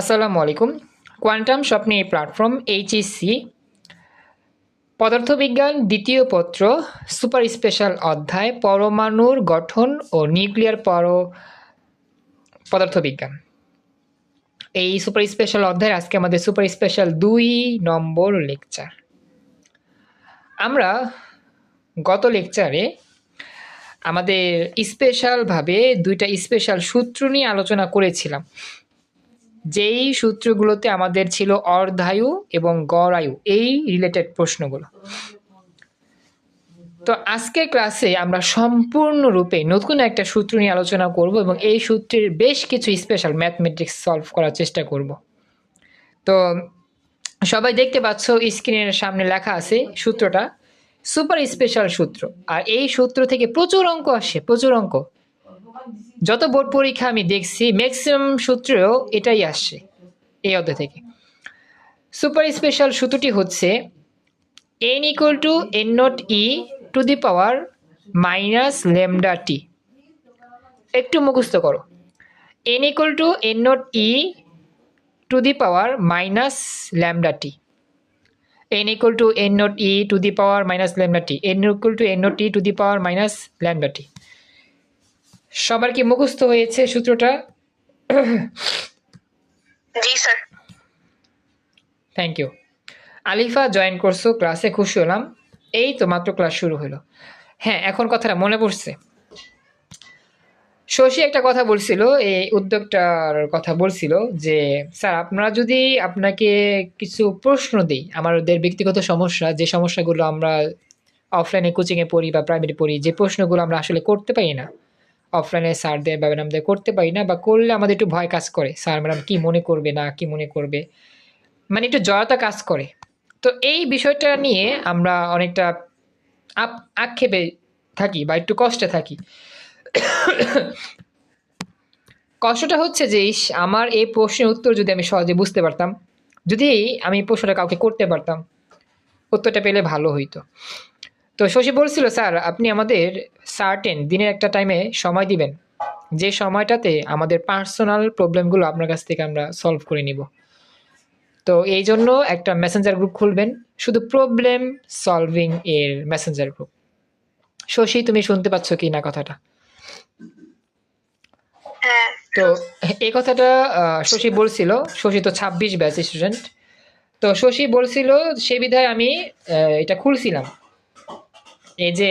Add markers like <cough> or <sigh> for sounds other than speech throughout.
আসসালামু আলাইকুম কোয়ান্টাম স্বপ্নে এই প্ল্যাটফর্ম এইচএসসি পদার্থবিজ্ঞান দ্বিতীয় পত্র, সুপার স্পেশাল অধ্যায়, পরমাণুর গঠন ও নিউক্লিয়ার পর পদার্থবিজ্ঞান। এই সুপার স্পেশাল অধ্যায়ের আজকে আমাদের সুপার স্পেশাল দুই নম্বর লেকচার। আমরা গত লেকচারে আমাদের স্পেশালভাবে দুইটা স্পেশাল সূত্র নিয়ে আলোচনা করেছিলাম। যেই সূত্রগুলোতে আমাদের ছিল অর্ধায়ু এবং গড় আয়ু এই রিলেটেড প্রশ্নগুলো। তো আজকের ক্লাসে আমরা সম্পূর্ণরূপে নতুন একটা সূত্র নিয়ে আলোচনা করব এবং এই সূত্রের বেশ কিছু স্পেশাল ম্যাথমেটিক্স সলভ করার চেষ্টা করব। তো সবাই দেখতে পাচ্ছ স্ক্রিনের সামনে লেখা আছে সূত্রটা সুপার স্পেশাল সূত্র। আর এই সূত্র থেকে প্রচুর অঙ্ক আসে, প্রচুর অঙ্ক। যত বোর্ড পরীক্ষা আমি দেখছি ম্যাক্সিমাম সূত্রেও এটাই আসছে এই অধ্যায় থেকে। সুপার স্পেশাল সূত্রটি হচ্ছে N equal to N not e to the power minus lambda t একটু মুখস্থ করো। N equal to N not e to the power minus lambda t N equal to N not e to the power minus lambda t N equal to N not e to the power minus lambda t সবার কি মুখস্থ হয়েছে সূত্রটা? জি sir. Thank you Alifa join করছ ক্লাসে খুশি হলাম। এই তো মাত্র ক্লাস শুরু হলো। হ্যাঁ এখন কথাটা মনে পড়ছে। শশী একটা কথা বলছিল এই উদ্যোগটার কথা বলছিল যে স্যার আপনারা যদি আপনাকে কিছু প্রশ্ন দিই আমাদের ব্যক্তিগত সমস্যা যে সমস্যাগুলো আমরা অফলাইনে কোচিংয়ে পড়ি বা প্রাইমারি পড়ি যে প্রশ্নগুলো আমরা আসলে করতে পারি না অফলাইনে স্যারদের বা ম্যাডামদের করতে পারি না বা করলে আমাদের একটু ভয় কাজ করে। স্যার ম্যাডাম কী মনে করবে না, কি মনে করবে? মানে একটু জড়তা কাজ করে। তো এই বিষয়টা নিয়ে আমরা অনেকটা আপ, আক্ষেপে থাকি বা একটু কষ্টে থাকি। কষ্টটা হচ্ছে যে আমার এই প্রশ্নের উত্তর যদি আমি সহজে বুঝতে পারতাম, যদি আমি প্রশ্নটা কাউকে করতে পারতাম, উত্তরটা পেলে ভালো হইতো। তো শশী বলছিল স্যার আপনি আমাদের সার্টেন দিনের একটা টাইমে সময় দিবেন। যে সময়টাতে আমাদের পার্সোনাল প্রবলেমগুলো আপনার কাছ থেকে আমরা সলভ করে নিব। তো এই জন্য একটা মেসেঞ্জার গ্রুপ খুলবেন। শুধু প্রবলেম সলভিং এর মেসেঞ্জার গ্রুপ শশী তুমি শুনতে পাচ্ছ কি না কথাটা? হ্যাঁ। তো এই কথাটা শশী বলছিল। শশী তো ছাব্বিশ ব্যাচ স্টুডেন্ট তো শশী বলছিল সে বিধায় আমি এটা খুলছিলাম। এই যে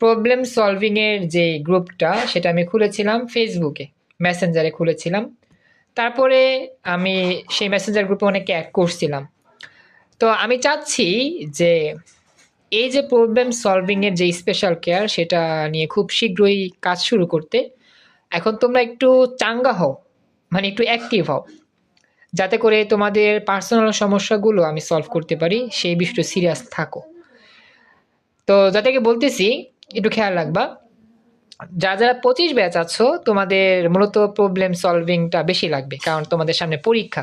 প্রবলেম সলভিংয়ের যে গ্রুপটা, সেটা আমি খুলেছিলাম ফেসবুকে মেসেঞ্জারে খুলেছিলাম। তারপরে আমি সেই মেসেঞ্জার গ্রুপে অনেকে অ্যাড করছিলাম। তো আমি চাচ্ছি যে এই যে প্রবলেম সলভিংয়ের যে স্পেশাল কেয়ার সেটা নিয়ে খুব শীঘ্রই কাজ শুরু করতে। এখন তোমরা একটু চাঙ্গা হও মানে একটু অ্যাক্টিভ হও, যাতে করে তোমাদের পার্সোনাল সমস্যাগুলো আমি সলভ করতে পারি, সেই বিষয়টা সিরিয়াস থাকো। তো যাদেরকে বলতেছি, একটু খেয়াল রাখবা। যারা যারা পঁচিশ ব্যাচ আছো, তোমাদের মূলত প্রবলেম সলভিংটা বেশি লাগবে, কারণ তোমাদের সামনে পরীক্ষা।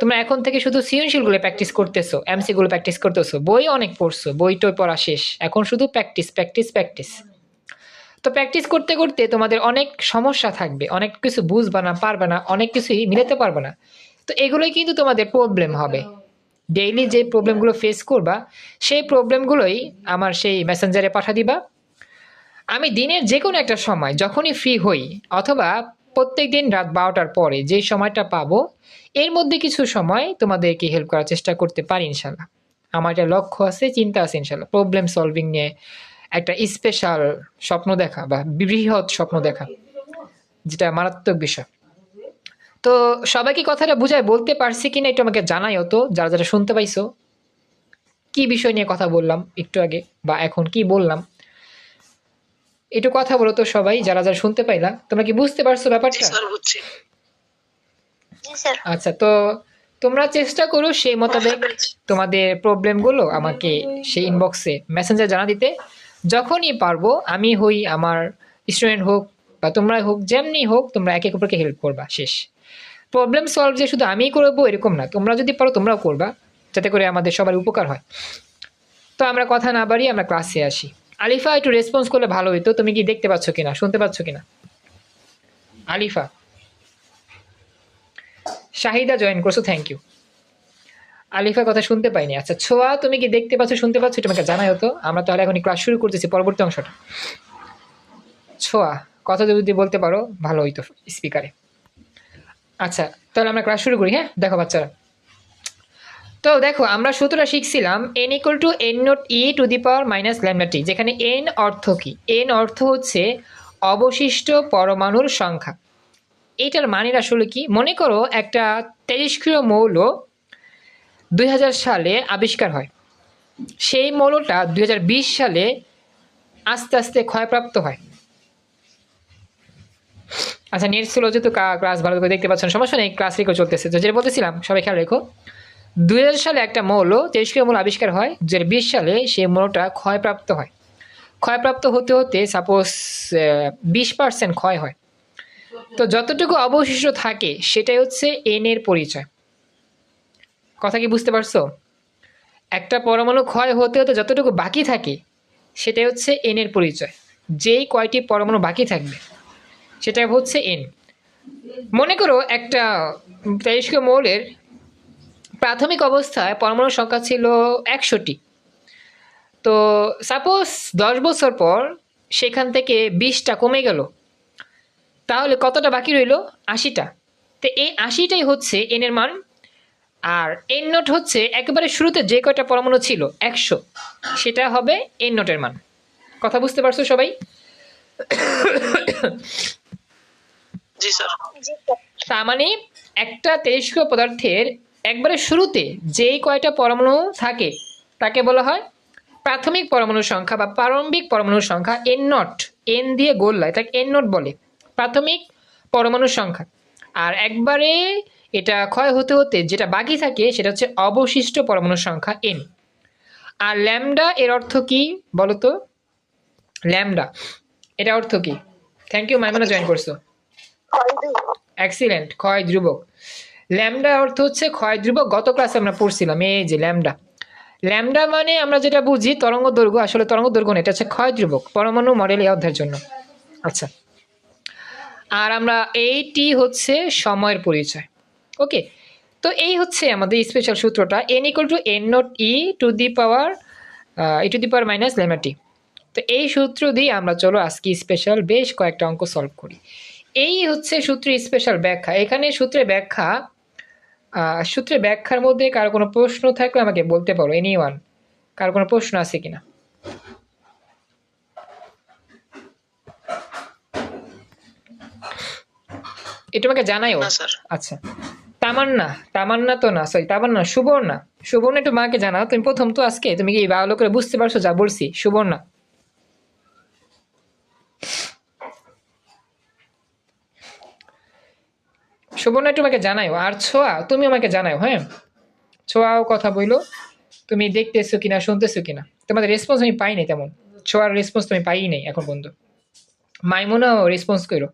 তোমরা এখন থেকে শুধু সৃজনশীলগুলো প্র্যাকটিস করতেছো এমসিগুলো প্র্যাকটিস করতেছো, বই অনেক পড়ছো, বই টই পড়া শেষ, এখন শুধু প্র্যাকটিস প্র্যাকটিস প্র্যাকটিস তো প্র্যাকটিস করতে করতে তোমাদের অনেক সমস্যা থাকবে, অনেক কিছু বুঝবে না, পারবে না, অনেক কিছুই মিলাতে পারবে না। তো এগুলোই কিন্তু তোমাদের প্রবলেম হবে। ডেইলি যে প্রবলেমগুলো ফেস করবা, সেই প্রবলেমগুলোই আমার সেই মেসেঞ্জারে পাঠা দিবা। আমি দিনের যে কোনো একটা সময়, যখনই ফ্রি হই, অথবা প্রত্যেক দিন রাত বারোটার পরে যে সময়টা পাবো, এর মধ্যে কিছু সময় তোমাদেরকে হেল্প করার চেষ্টা করতে পারি ইনশাল্লাহ। আমার একটা লক্ষ্য আছে, চিন্তা আছে ইনশাল্লাহ। প্রবলেম সলভিং নিয়ে একটা স্পেশাল স্বপ্ন দেখা বা বৃহৎ স্বপ্ন দেখা, যেটা মারাত্মক বিষয়। তো সবাইকে কথাটা বুঝায়? বলতে পারছি কিনা একটু আমাকে জানাইও তো যারা যারা শুনতে পাইছো। কি বিষয় নিয়ে কথা বললাম একটু আগে বা এখন কি বললাম? একটু কথা বলো তো সবাই যারা যারা শুনতে পাইলা। তোমরা কি বুঝতে পারছ ব্যাপারটা? স্যার বুঝছি। জি স্যার। আচ্ছা তো তোমরা চেষ্টা করো সেই মোতাবেক তোমাদের প্রবলেমগুলো আমাকে সেই ইনবক্সে মেসেঞ্জার জানা দিতে যখনই পারব আমি হই আমার স্টুডেন্ট হোক বা তোমরা হোক যেমনি হোক তোমরা একে অপরকে হেল্প করবা শেষ। প্রবলেম সলভ যে শুধু আমিই করব এরকম না, তোমরা যদি পারো তোমরাও করবা, যাতে করে আমাদের সবার উপকার হয়। তো আমরা কথা না বাড়িয়ে আমরা ক্লাসে আসি। আলিফা একটু রেসপন্স করলে ভালো হইতো, তুমি কি দেখতে পাচ্ছ কিনা, শুনতে পাচ্ছ কিনা? আলিফা। শাহিদা জয়েন করছ থ্যাংক ইউ আলিফার কথা শুনতে পাইনি। আচ্ছা ছোয়া, তুমি কি দেখতে পাচ্ছ, শুনতে পাচ্ছ? তোমাকে জানাই হতো আমরা তাহলে এখন ক্লাস শুরু করতেছি, পরবর্তী অংশটা। ছোয়া, কথা যদি বলতে পারো, ভালো হইতো স্পিকারে আচ্ছা তাহলে আমরা ক্লাস শুরু করি হ্যাঁ? দেখো বাচ্চারা। তো দেখো, আমরা সূত্রটা শিখছিলাম N equal to N not e to the power minus lambda t যেখানে এন অর্থ কি? এন অর্থ হচ্ছে অবশিষ্ট পরমাণুর সংখ্যা। এইটার মানের আসলে কি? মনে করো একটা তেজস্ক্রিয় মৌল দুই হাজার সালে আবিষ্কার হয়। সেই মৌলটা দুই হাজার বিশ সালে আস্তে আস্তে ক্ষয়প্রাপ্ত হয়। আচ্ছা নেট ছিল যেহেতু ক্লাস ভালো করে দেখতে পাচ্ছেন, সমস্যা নেই ক্লাস রেখে চলতেছে। তো যেটা বলতেছিলাম, সবাই খেয়াল রেখো। দুই হাজার সালে একটা মৌল তেজস্ক্রিয় মৌল আবিষ্কার হয় দু সালে সেই মৌলটা ক্ষয়প্রাপ্ত হয়। ক্ষয়প্রাপ্ত হতে হতে সাপোজ বিশ পার্সেন্ট ক্ষয় হয়। তো যতটুকু অবশিষ্ট থাকে, সেটাই হচ্ছে এন এর পরিচয়। কথা কি বুঝতে পারছ? একটা পরমাণু ক্ষয় হতে হতে যতটুকু বাকি থাকে, সেটাই হচ্ছে এন এর পরিচয়। যেই কয়টি পরমাণু বাকি থাকবে সেটা হচ্ছে এন। মনে করো একটা তেজস্ক্রিয় মৌলের প্রাথমিক অবস্থায় পরমাণুর সংখ্যা ছিল একশোটি তো সাপোজ দশ বছর পর সেখান থেকে বিশটা কমে গেল। তাহলে কতটা বাকি রইল? আশিটা। তো এই আশিটাই হচ্ছে এনের মান। আর এন নোট হচ্ছে একেবারে শুরুতে যে কয়টা পরমাণু ছিল? একশো। সেটা হবে এন নোটের মান। কথা বুঝতে পারছ সবাই? জি, স্যার। তার মানে একটা তেজস্ক্রিয় পদার্থের একবারে শুরুতে যেই কয়টা পরমাণু থাকে, তাকে বলা হয় প্রাথমিক পরমাণুর সংখ্যা বা প্রারম্ভিক পরমাণুর সংখ্যা এন নট এন দিয়ে গোল্লা এটাকে এন নট বলে, প্রাথমিক পরমাণুর সংখ্যা। আর একবারে এটা ক্ষয় হতে হতে যেটা বাকি থাকে সেটা হচ্ছে অবশিষ্ট পরমাণুর সংখ্যা এন আর ল্যামডা এর অর্থ কি বলো তো ল্যামডা এটা অর্থ কি? থ্যাংক ইউ মাইমানা জয়েন করছ। এক্সিলেন্ট ক্ষয় ধ্রুবক। ল্যামডা অর্থ হচ্ছে ক্ষয় ধ্রুবক, গত ক্লাসে আমরা পড়ছিলাম, এই যে ল্যামডা। ল্যামডা মানে আমরা যেটা বুঝি, তরঙ্গ দৈর্ঘ্য, আসলে তরঙ্গ দৈর্ঘ্য না এটা হচ্ছে ক্ষয় ধ্রুবক, পরমাণু মডেল অধ্যায়ের জন্য। আচ্ছা। আর আমরা এইটি হচ্ছে সময়ের পরিচয়। ওকে তো এই হচ্ছে আমাদের স্পেশাল সূত্রটা N equal to N not e to the power e to the power minus তো এই সূত্র দিয়ে আমরা চলো আজকে স্পেশাল বেশ কয়েকটা অঙ্ক সলভ করি। এই হচ্ছে সূত্রের স্পেশাল ব্যাখ্যা। এখানে সূত্রের ব্যাখ্যা আহ, সূত্রের ব্যাখ্যার মধ্যে কারও কোনো প্রশ্ন থাকলে আমাকে বলতে পারো এনি ওয়ান কারও কোনো প্রশ্ন আছে কিনা? এটা আমাকে জানাইও আচ্ছা। তামান্না তামান্না তো না সরি তামান্না সুবর্ণা। সুবর্ণা একটু মাকে জানাও তুমি প্রথম তো আজকে তুমি কি ভালো করে বুঝতে পারছ যা বলছি? সুবর্ণা। সুবর্ণা একটু আমাকে জানাও আর ছোয়া তুমি আমাকে জানাও হ্যাঁ? ছোয়াও কথা বইলো। তুমি দেখতেছো কিনা শুনতেছো কিনা? তোমাদের রেসপন্স আমি পাই নাই তেমন। ছোয়ার রেসপন্স তুমি পাই নাই এখন পর্যন্ত। মাইমুনাও রেসপন্স করো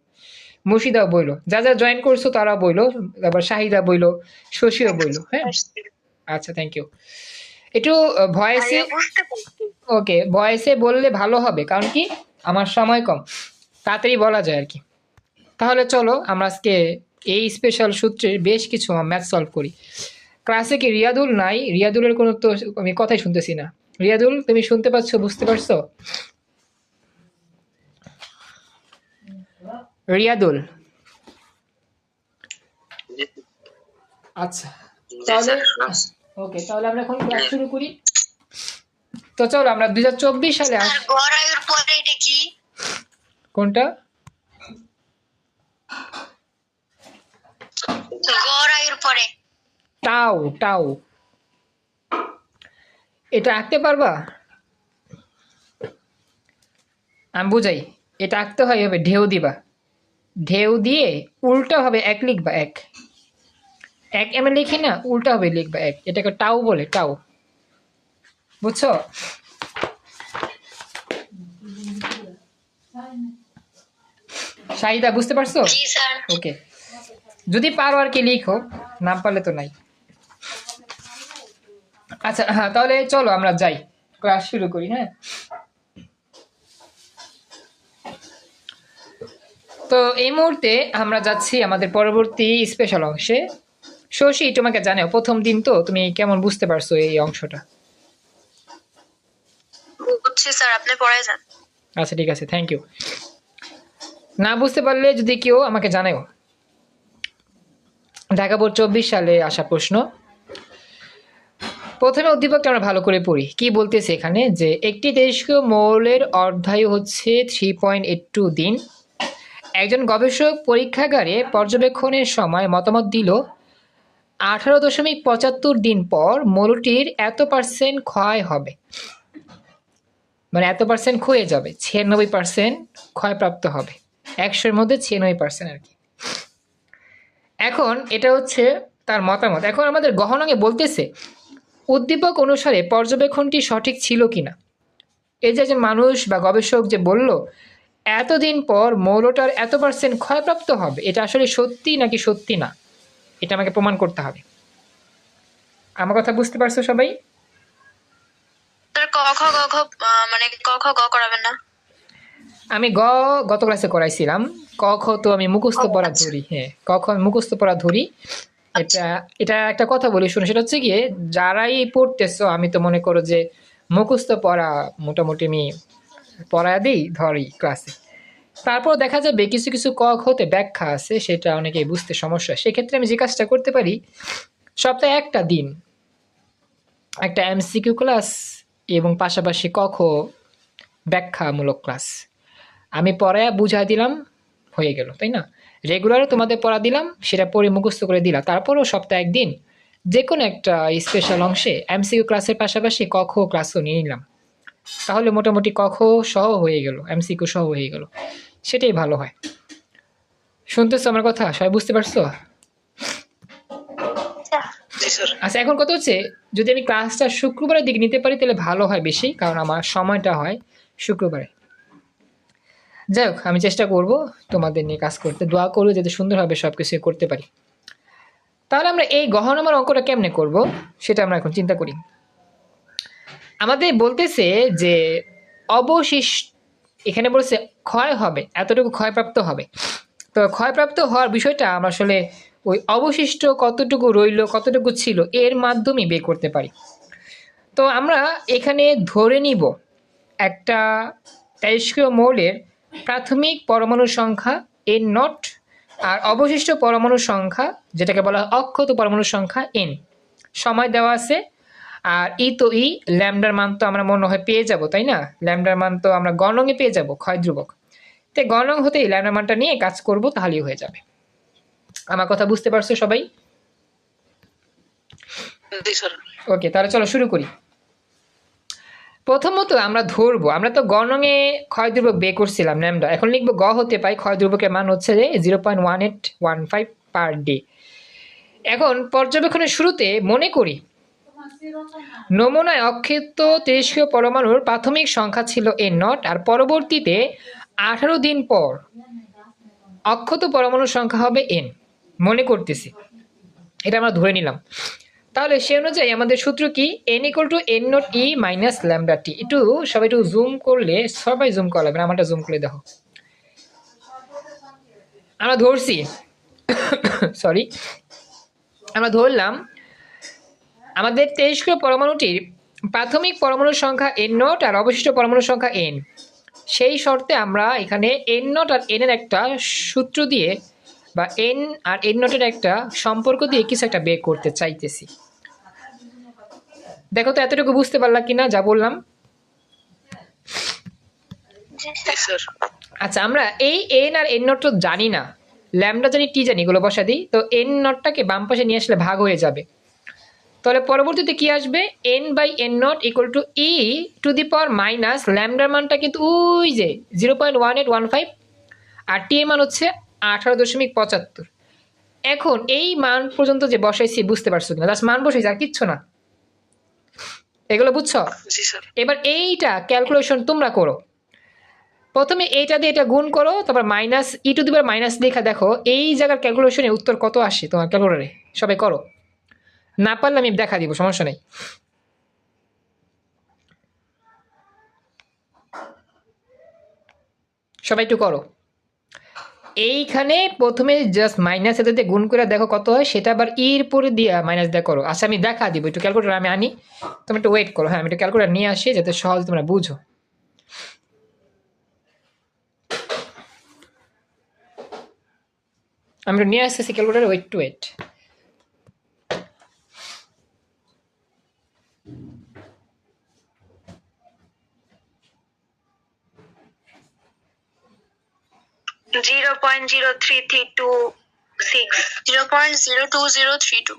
মুর্শিদাও বইলো। যা যা জয়েন করছ তারাও বইলো। তারপর শাহিদা বইলো শশীও বইলো হ্যাঁ? আচ্ছা থ্যাংক ইউ একটু ভয়েসে ওকে ভয়েসে বললে ভালো হবে কারণ কি? আমার সময় কম। তাড়াতাড়ি বলা যায় আর কি। তাহলে চলো আমরা আজকে এই স্পেশাল সূত্রের বেশ কিছু ম্যাথ সলভ করি। ক্লাসে কি রিয়াদুল নাই? রিয়াদুলের কোনো তো আমি কথাই শুনতেছি না। রিয়াদুল তুমি শুনতে পাচ্ছ বুঝতে পারছ? রিয়াদুল। আচ্ছা। তাহলে ওকে তাহলে আমরা এখন ক্লাস শুরু করি। তো চলো আমরা দুই হাজার চব্বিশ সালে কোনটা? গড়াইয়ের পরে। টাও টাও। এটা আঁকতে পারবা? আমি বুঝাই এটা আঁকতে হয় হবে ঢেউ দিবা। ঢেউ দিয়ে উল্টা হবে এক লিখবা এক। এক এম লিখি না উল্টা হবে লিখবা এক। এটাকে টাও বলে টাও। বুঝছ? শাহিদা বুঝতে পারছ? ওকে। যদি পারো আর কি লিখো নাম পারলে তো নাই। আচ্ছা হ্যাঁ তাহলে চলো আমরা যাই ক্লাস শুরু করি হ্যাঁ। তো এই মুহূর্তে আমরা যাচ্ছি আমাদের পরবর্তী স্পেশাল অংশে। শশী তোমাকে জানাও প্রথম দিন তো তুমি কেমন বুঝতে পারছ এই অংশটা? বুঝছি স্যার আপনি পড়াই যান। আচ্ছা ঠিক আছে থ্যাংক ইউ না বুঝতে পারলে যদি কেউ আমাকে জানাও। ঢাকা বোর্ড চব্বিশ সালে আসা প্রশ্ন, প্রথমে উদ্দীপকটা আমরা ভালো করে পড়ি। কি বলতেছে এখানে? যে, একটি তেজস্ক্রিয় মৌলের অর্ধায়ু হচ্ছে থ্রি পয়েন্ট এইট টু দিন। একজন গবেষক পরীক্ষাগারে পর্যবেক্ষণের সময় মতামত দিল, আঠারো দশমিক পঁচাত্তর দিন পর মৌলটির এত পার্সেন্ট ক্ষয় হবে। মানে এত পার্সেন্ট ক্ষয়ে যাবে, ছিয়ানব্বই পার্সেন্ট ক্ষয়প্রাপ্ত হবে। একশোর মধ্যে ছিয়ানব্বই পার্সেন্ট আর কি। এখন এটা হচ্ছে তার মতামত। এখন আমাদের গহনাঙ্গে বলতেছে উদ্দীপক অনুসারে পর্যবেক্ষণটি সঠিক ছিল কি না এই যে একজন মানুষ বা গবেষক যে বলল এতদিন পর মৌলটার এত পার্সেন্ট ক্ষয়প্রাপ্ত হবে এটা আসলে সত্যি নাকি সত্যি না? এটা আমাকে প্রমাণ করতে হবে। আমার কথা বুঝতে পারছ সবাই? ক খ গ আহ, মানে ক খ গ করাবেন না। আমি গ গত ক্লাসে করাইছিলাম। ক খ তো আমি মুখস্থ পড়া আচ্ছা। ধরি হ্যাঁ। ক খ আমি মুখস্থ পড়া ধরি। এটা এটা একটা কথা বলি শুনে সেটা হচ্ছে গিয়ে যারাই পড়তেছো আমি তো মনে করো যে মুখস্থ পড়া মোটামুটি আমি পড়া দিই ধরি ক্লাসে তারপর দেখা যাবে কিছু কিছু ক খতে ব্যাখ্যা আছে সেটা অনেকেই বুঝতে সমস্যা সেক্ষেত্রে আমি যে কাজটা করতে পারি সপ্তাহে একটা দিন একটা এমসিকিউ ক্লাস এবং পাশাপাশি ক খ ব্যাখ্যামূলক ক্লাস আমি পড়ায় বুঝাই দিলাম হয়ে গেল তাই না? রেগুলারও তোমাদের পড়া দিলাম সেটা পড়ে মুখস্থ করে দিলাম তারপরও সপ্তাহে একদিন যে কোনো একটা স্পেশাল অংশে এমসিকিউ ক্লাসের পাশাপাশি ক খ ক্লাসও নিয়ে নিলাম। তাহলে মোটামুটি ক খ সহ হয়ে গেল এমসিকিউ সহ হয়ে গেল। সেটাই ভালো হয়। শুনতেছো আমার কথা? সবাই বুঝতে পারছ? আচ্ছা। এখন কথা হচ্ছে যদি আমি ক্লাসটা শুক্রবারের দিকে নিতে পারি তাহলে ভালো হয় বেশি কারণ আমার সময়টা হয় শুক্রবারে। যাই হোক, আমি চেষ্টা করব তোমাদের নিয়ে কাজ করতে। দোয়া করব যাতে সুন্দরভাবে সব কিছু করতে পারি। তাহলে আমরা এই গহনামার অঙ্কটা কেমনে করব সেটা আমরা এখন চিন্তা করি। আমাদের বলতেছে যে অবশিষ্ট, এখানে বলছে ক্ষয় হবে, এতটুকু ক্ষয়প্রাপ্ত হবে। তো ক্ষয়প্রাপ্ত হওয়ার বিষয়টা আমরা আসলে ওই অবশিষ্ট কতটুকু রইল, কতটুকু ছিল, এর মাধ্যমে বের করতে পারি। তো আমরা এখানে ধরে নিব একটা তেজস্ক্রিয় মৌলের প্রাথমিক পরমাণুর সংখ্যা এন নট আর অবশিষ্ট পরমাণুর সংখ্যা যেটাকে বলা হয় অক্ষত পরমাণুর সংখ্যা এন। সময় দেওয়া আছে আর ই তো ই ল্যামডার মান তো আমরা মনে হয় পেয়ে যাব তাই না? ল্যামডার মান তো আমরা গণঙে পেয়ে যাব ক্ষয় ধ্রুবক। তো গণং হতেই ল্যামডার মানটা নিয়ে কাজ করব তাহলেই হয়ে যাবে। আমার কথা বুঝতে পারছ সবাই? ওকে তাহলে চলো শুরু করি। প্রথমত আমরা ধরবো, আমরা তো গণঙে ক্ষয় ধ্রুবক বে করছিলাম ন্যামডা এখন লিখব গ হতে পাই, ক্ষয় ধ্রুবকের মান হচ্ছে যে zero point one eight one five per day এখন পর্যবেক্ষণের শুরুতে মনে করি, নমুনায় অক্ষিপ্ত তেজস্ক্রিয় পরমাণুর প্রাথমিক সংখ্যা ছিল এন নট আর পরবর্তীতে আঠারো দিন পর অক্ষত পরমাণুর সংখ্যা হবে এন মনে করতেছি। এটা আমরা ধরে নিলাম। তাহলে সে অনুযায়ী আমাদের সূত্র কি? N equal to N not e minus lambda t একটু সবাই একটু জুম করলে সবাই জুম করা লাগবে আমারটা জুম করে দেখো। আমরা ধরছি <coughs> সরি আমরা ধরলাম, আমাদের তেজস্ক্রিয় পরমাণুটির প্রাথমিক পরমাণুর সংখ্যা এন নট আর অবশিষ্ট পরমাণুর সংখ্যা এন সেই শর্তে আমরা এখানে এন নট আর এন এর একটা সূত্র দিয়ে বা এন আর এন নটের একটা সম্পর্ক দিয়ে কিছু একটা বের করতে চাইতেছি। দেখো তো এতটুকু বুঝতে পারলা কিনা যা বললাম। আচ্ছা আমরা এই এন আর এন নট তো জানি না। ল্যামডা জানি টি জানি এগুলো বসা দিই। তো এন নটটাকে বাম পাশে নিয়ে আসলে ভাগ হয়ে যাবে। তাহলে পরবর্তীতে কি আসবে? N by N not equal to e to the power minus ল্যামডার মানটা কিন্তু ওই যে zero point one eight one five আর টি এর মান হচ্ছে আঠারো দশমিক পঁচাত্তর। এখন এই মান পর্যন্ত যে বসাইছি বুঝতে পারছ কিনা? জাস্ট মান বসাইছি আর কিচ্ছু না। এগুলো বুঝছ? এবার এইটা ক্যালকুলেশন তোমরা করো। প্রথমে এইটা দিয়ে এটা গুণ করো তারপর মাইনাস ই টু দিবার মাইনাস দেখা দেখো এই জায়গার ক্যালকুলেশনে উত্তর কত আসে তোমার ক্যালকুলেটারে সবাই করো। না পারলে আমি দেখা দিব সমস্যা নেই। সবাই একটু করো। এইখানে প্রথমে জাস্ট মাইনাস এতে গুণ করে দেখো কত হয়, সেটা আবার ইর পরে দিয়ে মাইনাস দেখো আচ্ছা আমি দেখা দিব, একটু ক্যালকুলেটার আমি আনি। তুমি একটু ওয়েট করো হ্যাঁ আমি একটু ক্যালকুলেটার নিয়ে আসি যাতে সহজ তোমরা বুঝো। আমি নিয়ে আসতেছি calculator wait two wait zero point zero three three two six zero point zero two zero three two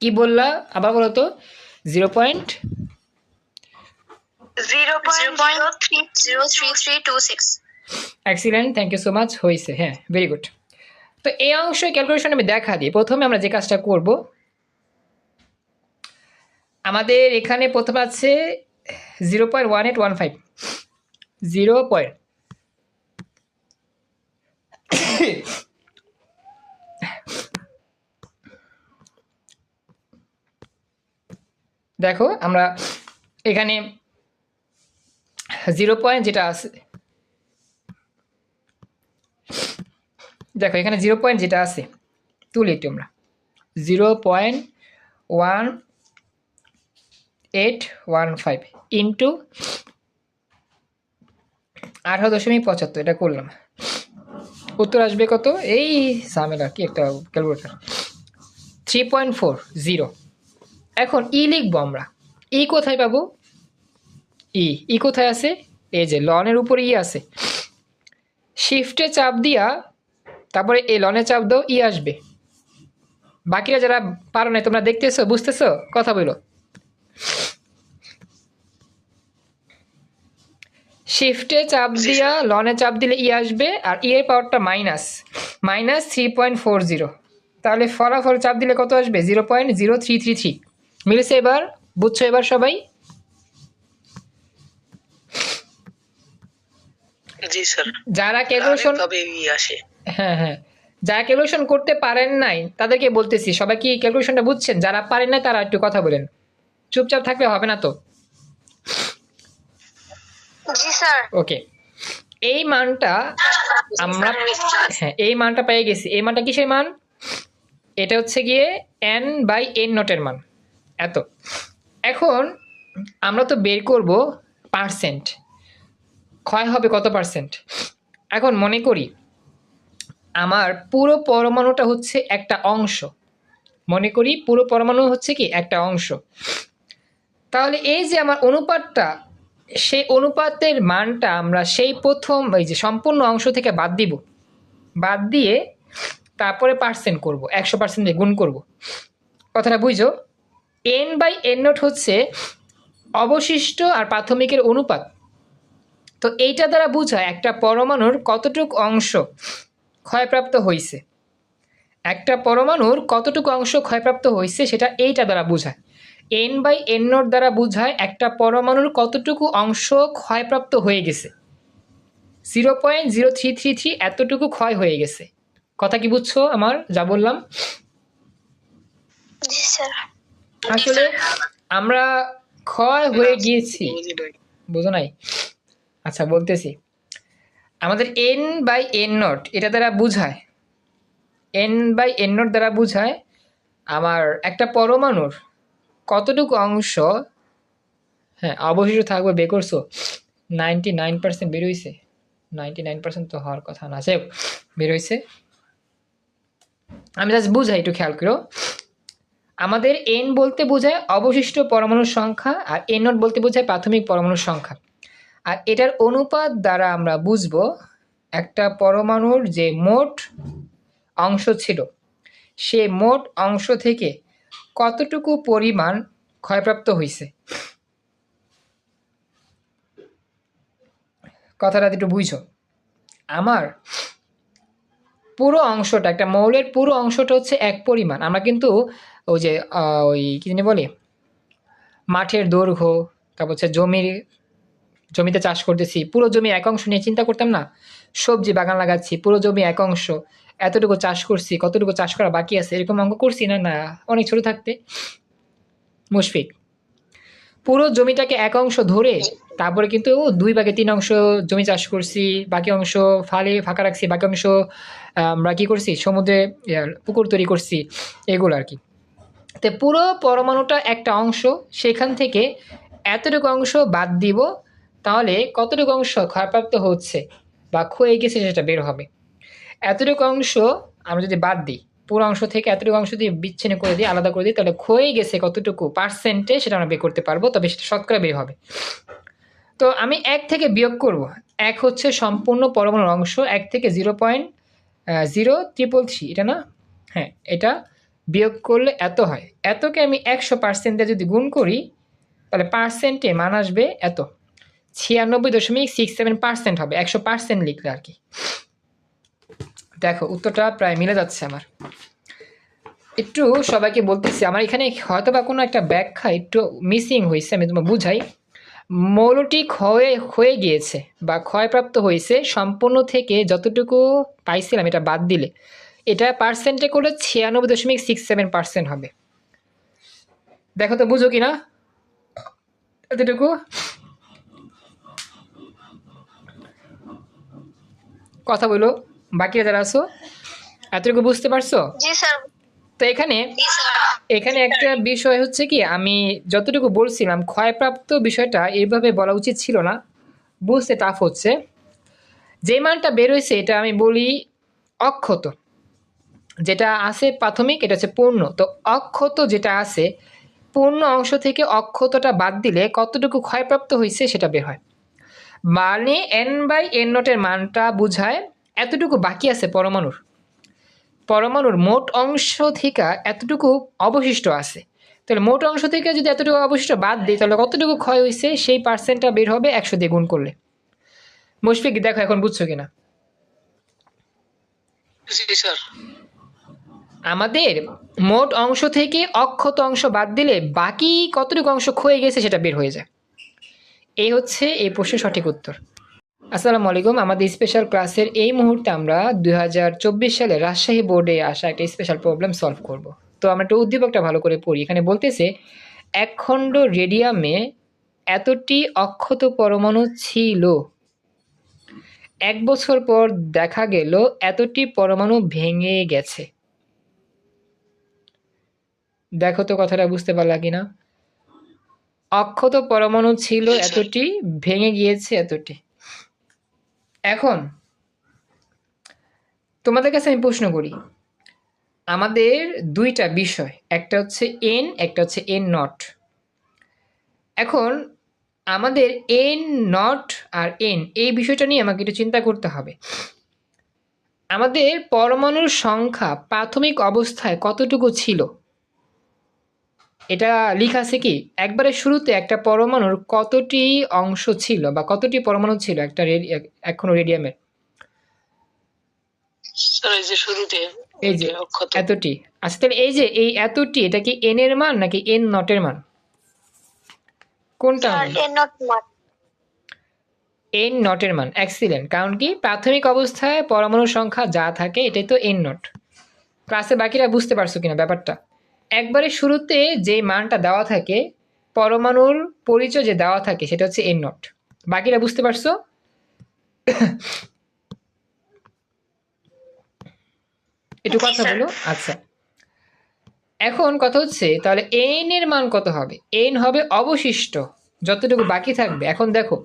কি বললা? আবার বলো তো। Zero point zero point three zero three three two six excellent thank you so much হয়েছে হ্যাঁ very good তো এই অংশ ক্যালকুলেশন আমি দেখা দিই। প্রথমে আমরা যে কাজটা করব আমাদের এখানে প্রথম আছে zero point one eight one five. Zero point. দেখো, আমরা এখানে জিরো পয়েন্ট যেটা আছে, দেখো, এখানে জিরো পয়েন্ট যেটা আছে, তুলি একটু আমরা zero point one eight one five into আঠারো দশমিক পঁচাত্তর, এটা করলাম। উত্তর আসবে কত? এই ঝামেলা কি একটা calculator three point four zero এখন ই লিখব আমরা। ই কোথায় পাবো? ই ই কোথায় আছে? এই যে লনের উপরে ই আছে। শিফটে চাপ দিয়া তারপরে এই লনে চাপ দাও ই আসবে। বাকিরা যারা পারো না তোমরা দেখতেছো, বুঝতেছো? কথা বলো। শিফটে চাপ দিয়া লনে চাপ দিলে ই আসবে আর ই এর পাওয়ারটা minus minus three point four zero তাহলে ফলাফল চাপ দিলে কত আসবে? Zero point zero three three three মিলছে এবার বুঝছ এবার সবাই? জি স্যার যারা ক্যালকুলেশন আসে। হ্যাঁ হ্যাঁ। যারা ক্যালকুলেশন করতে পারেন নাই তাদেরকে বলতেছি সবাই কি ক্যালকুলেশনটা বুঝছেন? যারা পারেন না তারা একটু কথা বলেন। চুপচাপ থাকলে হবে না তো? জি ওকে এই মানটা আমরা হ্যাঁ এই মানটা পেয়ে গেছি। এই মানটা কিসের মান? এটা হচ্ছে গিয়ে এন বাই এন নোটের মান। এত। এখন আমরা তো বের করব পার্সেন্ট ক্ষয় হবে কত পার্সেন্ট এখন মনে করি, আমার পুরো পরমাণুটা হচ্ছে একটা অংশ। মনে করি পুরো পরমাণু হচ্ছে কি একটা অংশ। তাহলে এই যে আমার অনুপাতটা সেই অনুপাতের মানটা আমরা সেই প্রথম, এই যে সম্পূর্ণ অংশ থেকে বাদ দিব। বাদ দিয়ে তারপরে পার্সেন্ট করব, একশো পার্সেন্ট দিয়ে গুণ করব। কথাটা বুঝো এন বাই এন নোট হচ্ছে অবশিষ্ট আর প্রাথমিকের অনুপাত। তো এইটা দ্বারা বোঝায় একটা পরমাণুর কতটুক অংশ ক্ষয়প্রাপ্ত হয়েছে একটা পরমাণুর কতটুকু অংশ ক্ষয়প্রাপ্ত হয়েছে সেটা এইটা দ্বারা বোঝায় এন বাই এন নোট দ্বারা বোঝায় একটা পরমাণুর কতটুকু অংশ ক্ষয়প্রাপ্ত হয়ে গেছে। Zero point zero three three three এতটুকু ক্ষয় হয়ে গেছে। কথা কি বুঝছ আমার? যা বললাম। আসলে আমরা ক্ষয় হয়ে গিয়েছি। বুঝি নাই। বোঝো নাই আচ্ছা বলতেছি। আমাদের এন বাই এন নট এটা দ্বারা বোঝায়। এন বাই এন নট দ্বারা বোঝায় আমার একটা পরমাণুর কতটুকু অংশ? হ্যাঁ অবশিষ্ট থাকবে বে করছ। নাইনটি নাইন পার্সেন্ট বেরোইছে নাইনটি নাইন পার্সেন্ট তো হওয়ার কথা না। যাই বেরোইছে আমি জাস্ট বুঝাই একটু খেয়াল করো। আমাদের এন বলতে বোঝায় অবশিষ্ট পরমাণুর সংখ্যা আর এন নট বলতে বোঝায় প্রাথমিক পরমাণুর সংখ্যা। আর এটার অনুপাত দ্বারা আমরা বুঝব একটা পরমাণুর যে মোট অংশ ছিল, সে মোট অংশ থেকে কতটুকু পরিমাণ ক্ষয়প্রাপ্ত হয়েছে কথাটা একটু বুঝো। আমার পুরো অংশটা, একটা মৌলের পুরো অংশটা হচ্ছে এক পরিমাণ। আমরা কিন্তু ওই যে ওই কী জানি বলি, মাঠের দৈর্ঘ্য, তারপর হচ্ছে জমির, জমিতে চাষ করতেছি, পুরো জমি এক অংশ নিয়ে চিন্তা করতাম না? সবজি বাগান লাগাচ্ছি, পুরো জমি এক অংশ। এতটুকু চাষ করছি, কতটুকু চাষ করা বাকি আছে, এরকম অঙ্ক করছি না না, অনেক ছোট থাকতে। মুশফিক, পুরো জমিটাকে এক অংশ ধরে, তারপরে কিন্তু দুই ভাগে তিন অংশ জমি চাষ করছি, বাকি অংশ ফালে ফাঁকা রাখছি, বাকি অংশ, আমরা কী করছি, সমুদ্রে পুকুর তৈরি করছি, এগুলো আর কি। তো পুরো পরমাণুটা একটা অংশ, সেখান থেকে এতটুকু অংশ বাদ দিব, তাহলে কতটুকু অংশ ক্ষয়প্রাপ্ত হচ্ছে বা ক্ষয়ে গেছে সেটা বের হবে। এতটুকু অংশ আমরা যদি বাদ দিই, পুরো অংশ থেকে এতটুকু অংশ দিয়ে বিচ্ছিন্ন করে দিই, আলাদা করে দিই, তাহলে ক্ষয়ে গেছে কতটুকু পার্সেন্টে সেটা আমরা বের করতে পারব, তবে সেটা শতকরা বের হবে। তো আমি এক থেকে বিয়োগ করব। এক হচ্ছে সম্পূর্ণ পরমাণুর অংশ, এক থেকে zero point zero triple three এটা না? হ্যাঁ এটা বিয়োগ করলে এত হয়। এতকে আমি একশো পার্সেন্টে যদি গুণ করি, তাহলে পার্সেন্টে মান আসবে এত। ছিয়ানব্বই দশমিক সিক্স সেভেন পার্সেন্ট হবে, একশো পার্সেন্ট লিখলে আর কি। দেখো, উত্তরটা প্রায় মিলে যাচ্ছে আমার। একটু সবাইকে বলতেছি, আমার এখানে হয়তো বা কোনো একটা ব্যাখ্যা একটু মিসিং হয়েছে, আমি তোমার বুঝাই। মৌলটি ক্ষয়ে হয়ে গিয়েছে বা ক্ষয়প্রাপ্ত হয়েছে সম্পূর্ণ থেকে যতটুকু পাইছিলাম, এটা বাদ দিলে, এটা পার্সেন্টে করলে ছিয়ানব্বই দশমিক সিক্স সেভেন পার্সেন্ট হবে। দেখো তো, বুঝো কি না এতটুকু? কথা বলো। বাকিরা যারা আছো এতটুকু বুঝতে পারছ? তো এখানে এখানে একটা বিষয় হচ্ছে কি আমি যতটুকু বলছিলাম ক্ষয়প্রাপ্ত বিষয়টা এইভাবে বলা উচিত ছিল না বুঝতে টাফ হচ্ছে। যে মানটা বেরোইছে এটা আমি বলি অক্ষত। যেটা আছে প্রাথমিক এটা হচ্ছে পূর্ণ। তো অক্ষত যেটা আছে পূর্ণ অংশ থেকে অক্ষতটা বাদ দিলে কতটুকু ক্ষয়প্রাপ্ত হয়েছে সেটা বের হয়। মানে এন বাই এন নটের মানটা বুঝায় এতটুকু বাকি আছে পরমাণুর? পরমাণুর মোট অংশ থেকে এতটুকু অবশিষ্ট আছে। তাহলে মোট অংশ থেকে যদি এতটুকু অবশিষ্ট বাদ দিই তাহলে কতটুকু ক্ষয় হয়েছে সেই পার্সেন্টটা বের হবে একশো দিয়ে গুণ করলে। মুশফিক দেখো এখন বুঝছ কিনা? আমাদের মোট অংশ থেকে অক্ষত অংশ বাদ দিলে বাকি কতটুকু অংশ ক্ষয়ে গেছে সেটা বের হয়ে যায়। এই হচ্ছে এই প্রশ্নের সঠিক উত্তর। আসসালামু আলাইকুম। আমাদের স্পেশাল ক্লাসের এই মুহূর্তে আমরা দুই হাজার চব্বিশ সালে রাজশাহী বোর্ডে আসা একটা স্পেশাল প্রবলেম সলভ করব। তো আমরা একটা উদ্দীপকটা ভালো করে পড়ি। এখানে বলতেছে এক খণ্ড রেডিয়ামে এতটি অক্ষত পরমাণু ছিল। এক বছর পর দেখা গেল এতটি পরমাণু ভেঙে গেছে। দেখো তো কথাটা বুঝতে পারলা কিনা? অক্ষত পরমাণু ছিল এতটি ভেঙে গিয়েছে এতটি। এখন, তোমাদের কাছে আমি প্রশ্ন করি। আমাদের দুইটা বিষয়, একটা হচ্ছে এন একটা হচ্ছে এন নট এখন, আমাদের এন নট আর এন এই বিষয়টা নিয়ে আমাকে একটু চিন্তা করতে হবে। আমাদের পরমাণুর সংখ্যা প্রাথমিক অবস্থায় কতটুকু ছিল? এটা লেখা আছে কি? একবারে শুরুতে একটা পরমাণুর কতটি অংশ ছিল বা কতটি পরমাণু ছিল একটা রেডি এখনও রেডিয়ামের? এই যে শুরুতে এই যে অক্ষত। এতটি। আচ্ছা তাহলে এই যে এই এতটি এটা কি এন এর মান নাকি এন নটের মান? কোনটা এন নট নটের মান। এক্সিলেন্ট কারণ কি? প্রাথমিক অবস্থায় পরমাণুর সংখ্যা যা থাকে এটাই তো এন নট ক্লাসে বাকিরা বুঝতে পারছ কিনা ব্যাপারটা? একবারে শুরুতে যে মানটা দেওয়া থাকে পরমাণুর পরিচয় যে দেওয়া থাকে সেটা হচ্ছে এন নট বাকিরা বুঝতে পারছ? একটু কথা। বলো। আচ্ছা। এখন কথা হচ্ছে তাহলে এন এর মান কত হবে? এন হবে অবশিষ্ট যতটুকু বাকি থাকবে। এখন দেখো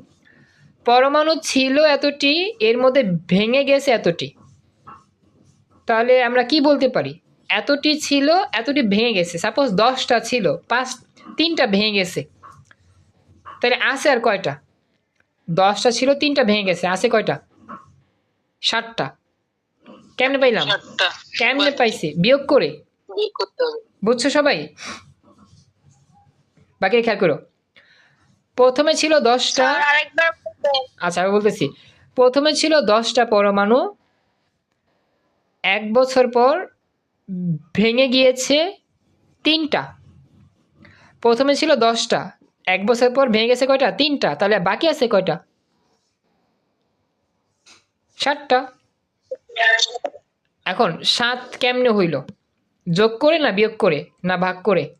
পরমাণু ছিল এতটি এর মধ্যে ভেঙে গেছে এতটি। তাহলে আমরা কি বলতে পারি? এতটি ছিল এতটি ভেঙে গেছে। সাপোজ দশটা ছিল পাঁচ তিনটা ভেঙে গেছে। তাহলে আছে আর কয়টা? দশটা ছিল তিনটা ভেঙে গেছে। আছে কয়টা? ষাটটা। কেমনে পাইলাম? কেমনে পাইছি? বিয়োগ করে? বুঝছ সবাই? বাকি খেয়াল করো। প্রথমে ছিল দশটা। আচ্ছা আমি বলতেছি। প্রথমে ছিল দশটা পরমাণু। এক বছর পর ভেঙে গিয়েছে তিনটা। প্রথমে ছিল দশটা। এক বছর পর ভেঙে গেছে কয়টা? তিনটা। তাহলে বাকি আছে কয়টা? সাতটা। এখন সাত কেমনে হইল? যোগ করে না বিয়োগ করে? না ভাগ করে?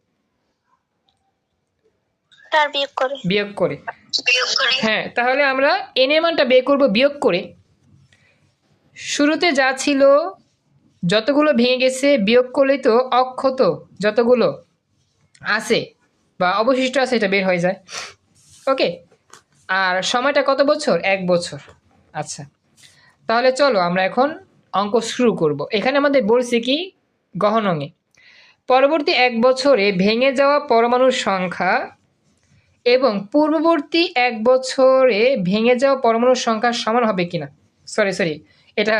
বিয়োগ করে। বিয়োগ করে। বিয়োগ করে। হ্যাঁ তাহলে আমরা এন এর মানটা বের করব বিয়োগ করে। শুরুতে যা ছিল যতগুলো ভেঙে গেছে, বিয়োগ করলেই তো অক্ষত যতগুলো আছে বা অবশিষ্ট আছে এটা বের হয়ে যায়। ওকে? আর সময়টা কত বছর? এক বছর। আচ্ছা। তাহলে চলো আমরা এখন অঙ্ক শুরু করব। এখানে আমাদের বলছে কি? গহন অঙ্গে পরবর্তী এক বছরে ভেঙে যাওয়া পরমাণুর সংখ্যা এবং পূর্ববর্তী এক বছরে ভেঙে যাওয়া পরমাণুর সংখ্যা সমান হবে কিনা? সরি সরি এটা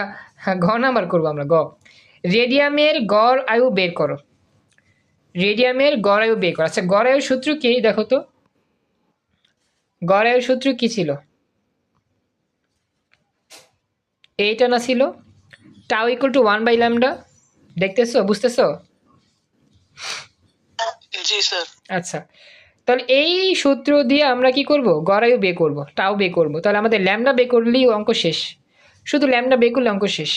ঘ নাম্বার করব আমরা গ রেডিয়ামের গড় আয়ু বের করো। রেডিয়ামের গড় আয়ু বের করো। আচ্ছা গড় আয়ুর সূত্র কি দেখো তো? গড় আয়ুর সূত্র কি ছিল? এইটা না ছিল? Tau equal to one by lambda দেখতেছো? বুঝতেছো? জি স্যার। আচ্ছা তাহলে এই সূত্র দিয়ে আমরা কি করব? গড়াইও বে করব টাও বে করব। তাহলে আমাদের ল্যামডা বে করলেই অঙ্ক শেষ। শুধু ল্যামডা বে করলে অঙ্ক শেষ।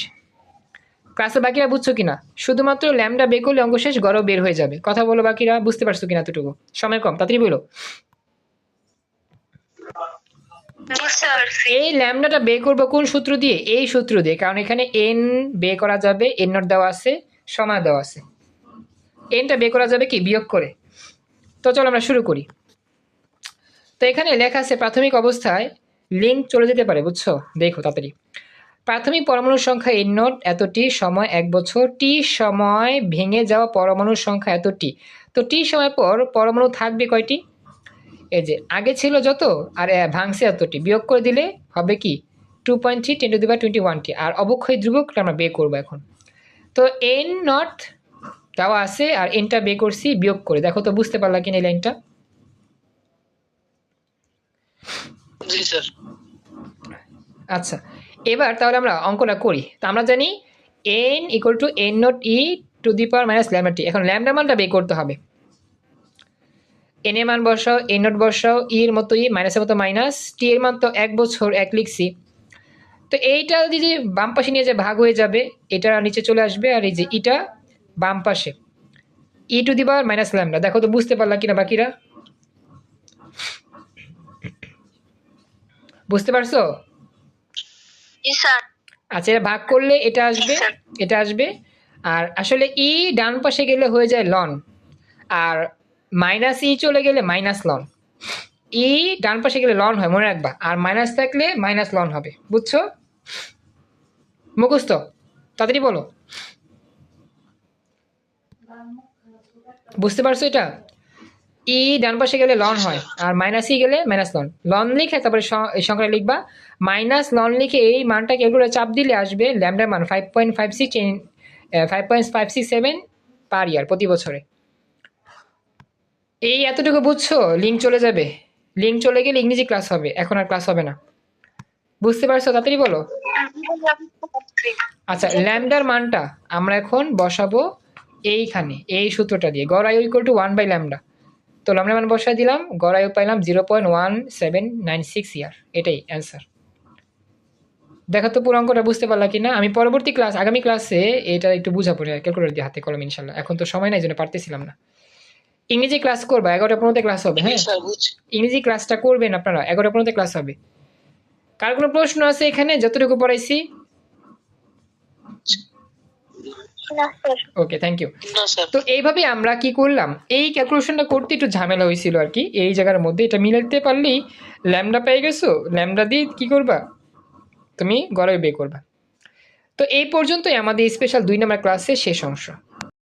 ক্লাসে বাকিরা বুঝছ কিনা? শুধুমাত্র ল্যামডা বে করলে অঙ্ক শেষ গড়ও বের হয়ে যাবে। কথা বলো বাকিরা বুঝতে পারছ কিনা এতটুকু? সময় কম তাড়াতাড়ি বলো। এই ল্যামডাটা বে করব কোন সূত্র দিয়ে? এই সূত্র দিয়ে কারণ এখানে এন বে করা যাবে এন নট দেওয়া আছে সময় দেওয়া আছে। এনটা বে করা যাবে কি? বিয়োগ করে। তো চলো আমরা শুরু করি। তো এখানে লেখা আছে প্রাথমিক অবস্থায় লিঙ্ক চলে যেতে পারে বুঝছ? দেখো তাড়াতাড়ি। প্রাথমিক পরমাণুর সংখ্যা এন নট এতটি সময় এক বছর। টি সময় ভেঙে যাওয়া পরমাণুর সংখ্যা এতটি। তো টি সময় পর পরমাণু থাকবে কয়টি? এই যে আগে ছিল যত আর ভাঙছে এতটি। বিয়োগ করে দিলে হবে কি? Two point three ten to the twenty one আর অবক্ষয় ধ্রুবকটা আমরা বের করব এখন। তো এন নট দেওয়া আছে আর এনটা বের করছি বিয়োগ করে। দেখো তো বুঝতে পারলা কিনা এই লাইনটা? জি স্যার। আচ্ছা এবার তাহলে আমরা অঙ্কটা করি। তো আমরা জানি N equal to N naught e to the power minus lambda t এখন ল্যামডা মানটা বের করতে হবে। এন এর মান বসাও এন নট বসাও ই এর মতো ই মাইনাসের মতো মাইনাস টি এর মান তো এক বছর, এক লিখছি। তো এইটা যদি যে বাম পাশে নিয়ে যে ভাগ হয়ে যাবে, এটা নিচে চলে আসবে আর এই যে ইটা বাম পাশে। E to the power minus lambda দেখো তো বুঝতে পারলা কিনা বাকিরা? বুঝতে পারছ? আচ্ছা ভাগ করলে এটা আসবে এটা আসবে। আর আসলে ই ডান পাশে গেলে হয়ে যায় লন আর মাইনাস ই চলে গেলে মাইনাস লন ই ডান পাশে গেলে লন হয় মনে রাখবা। আর মাইনাস থাকলে মাইনাস লন হবে বুঝছ? মুখস্থ? তাড়াতাড়ি বলো। বুঝতে পারছ এটা? ই ডান পাশে গেলে লন হয় আর মাইনাস ই গেলে মাইনাস লন লন লিখে তারপরে সংখ্যাটা লিখবা। মাইনাস লন লিখে এই মানটাকে এগুলো চাপ দিলে আসবে ল্যামডার মান five point five five point five seven per year প্রতি বছরে। এই এতটুকু বুঝছ? লিঙ্ক চলে যাবে। লিঙ্ক চলে গেলে ইংরেজি ক্লাস হবে। এখন আর ক্লাস হবে না। বুঝতে পারছ? তাড়াতাড়ি বলো। আচ্ছা ল্যামডার মানটা আমরা এখন বসাবো এইখানে, এই সূত্রটা দিয়ে। গড় আয়ু equal to one by lambda. তো ল্যামডা মান বসাই দিলাম, গড় আয়ু পাইলাম zero point one seven nine six year এটাই অ্যান্সার দেখো তো পুরো অঙ্কটা বুঝতে পারলা কি না আমি পরবর্তী ক্লাস আগামী ক্লাসে এটা একটু বুঝা পড়ে ক্যালকুলেটর দিয়ে হাতে কলম ইনশাল্লাহ এখন তো সময় নাই জন্য পারতেছিলাম না। ইংরেজি ক্লাস করবা এগারোটা পনেরোতে ক্লাস হবে হ্যাঁ? স্যার বুঝছি ইংরেজি ক্লাসটা করবেন আপনারা এগারোটা পনেরোতে ক্লাস হবে। কার কোনো প্রশ্ন আছে এখানে? যতটুকু পড়াইছি? ওকে থ্যাংক ইউ তো এইভাবে আমরা কি করলাম? এই ক্যালকুলেশনটা করতে একটু ঝামেলা হয়েছিল আর কি। এই জায়গার মধ্যে এটা মিলাতে পারলেই ল্যামডা পেয়ে গেছো? ল্যামডা দিয়ে কি করবা? তুমি গড়ে বে করবে। তো এই পর্যন্তই আমাদের স্পেশাল দুই নম্বর ক্লাসের শেষ অংশ।